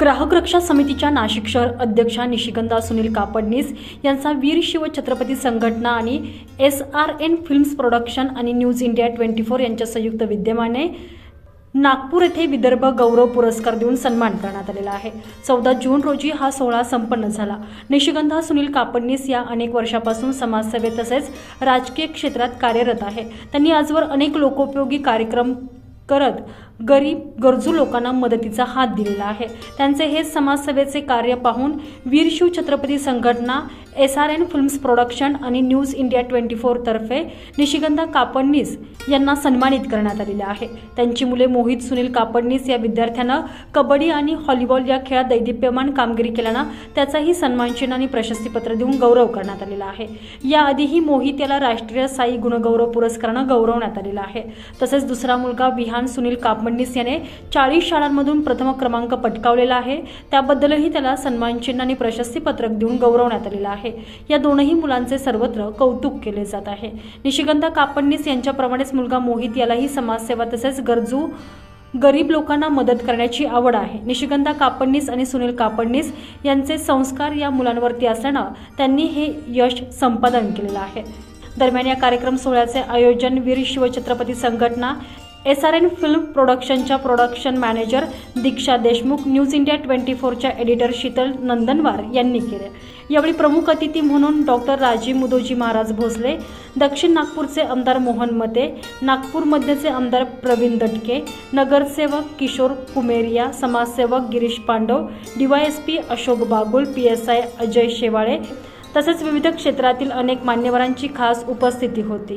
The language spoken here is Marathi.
ग्राहक रक्षा समितीच्या नाशिक शहर अध्यक्षा निशिगंधा सुनील कापडनीस यांचा वीर शिव छत्रपती संघटना आणि S R N films production आणि न्यूज इंडिया ट्वेंटी फोर यांच्या संयुक्त विद्यमाने नागपूर येथे विदर्भ गौरव पुरस्कार देऊन सन्मान करण्यात आलेला आहे. चौदा जून रोजी हा सोहळा संपन्न झाला. निशिगंधा सुनील कापडनीस या अनेक वर्षापासून समाजसेवेत तसेच राजकीय क्षेत्रात कार्यरत आहे. त्यांनी आजवर अनेक लोकोपयोगी कार्यक्रम करत गरीब गरजू लोकांना मदतीचा हात दिलेला आहे. त्यांचे हे समाजसेवेचे कार्य पाहून वीरशिव छत्रपती संघटना S R N films production आणि न्यूज इंडिया ट्वेंटी फोरतर्फे निशिगंधा कापडनीस यांना सन्मानित करण्यात आलेले आहे. त्यांची मुले मोहित सुनील कापडनीस या विद्यार्थ्यानं कबड्डी आणि व्हॉलीबॉल या खेळात दैदिप्यमान कामगिरी केल्यानं त्याचाही सन्मानचिन्ह आणि प्रशस्तीपत्र देऊन गौरव करण्यात आलेला आहे. याआधीही मोहित याला राष्ट्रीय साई गुणगौरव पुरस्कारानं गौरवण्यात आलेला आहे. तसेच दुसरा मुलगा विहान सुनील कापडनीस याने चाळीस शाळांमधून प्रथम क्रमांक पटकावलेला आहे. त्याबद्दलही त्याला सन्मानचिन्ह आणि प्रशस्तीपत्रक देऊन गौरवण्यात आलेलं आहे. या दोनही मुलांचे सर्वत्र कौतुक केले जात आहे. निशिगंधा कापडनीस यांच्याप्रमाणेच मुलगा मोहित यालाही समाजसेवा तसेच गरजू गरीब लोकांना मदत करण्याची आवड आहे. निशिगंधा कापडनीस आणि सुनील कापडनीस यांचे संस्कार या मुलांवरती असल्यानं त्यांनी हे यश संपादन केलेलं आहे. दरम्यान या कार्यक्रम सोहळ्याचे आयोजन वीर शिवछत्रपती संघटना S R N film प्रोडक्शनच्या production manager Diksha Deshmukh news India twenty फोरच्या editor Sheetal Nandanwar यांनी केले. यावेळी प्रमुख अतिथी म्हणून डॉक्टर राजीव मुदोजी महाराज भोसले दक्षिण नागपूरचे आमदार मोहन मते नागपूर मध्यचे आमदार प्रवीण दटके नगरसेवक किशोर कुमेरिया समाजसेवक Girish Pandav DYSP Ashok Bagul P S I Ajay Shewale तसेच विविध क्षेत्रातील अनेक मान्यवरांची खास उपस्थिती होती.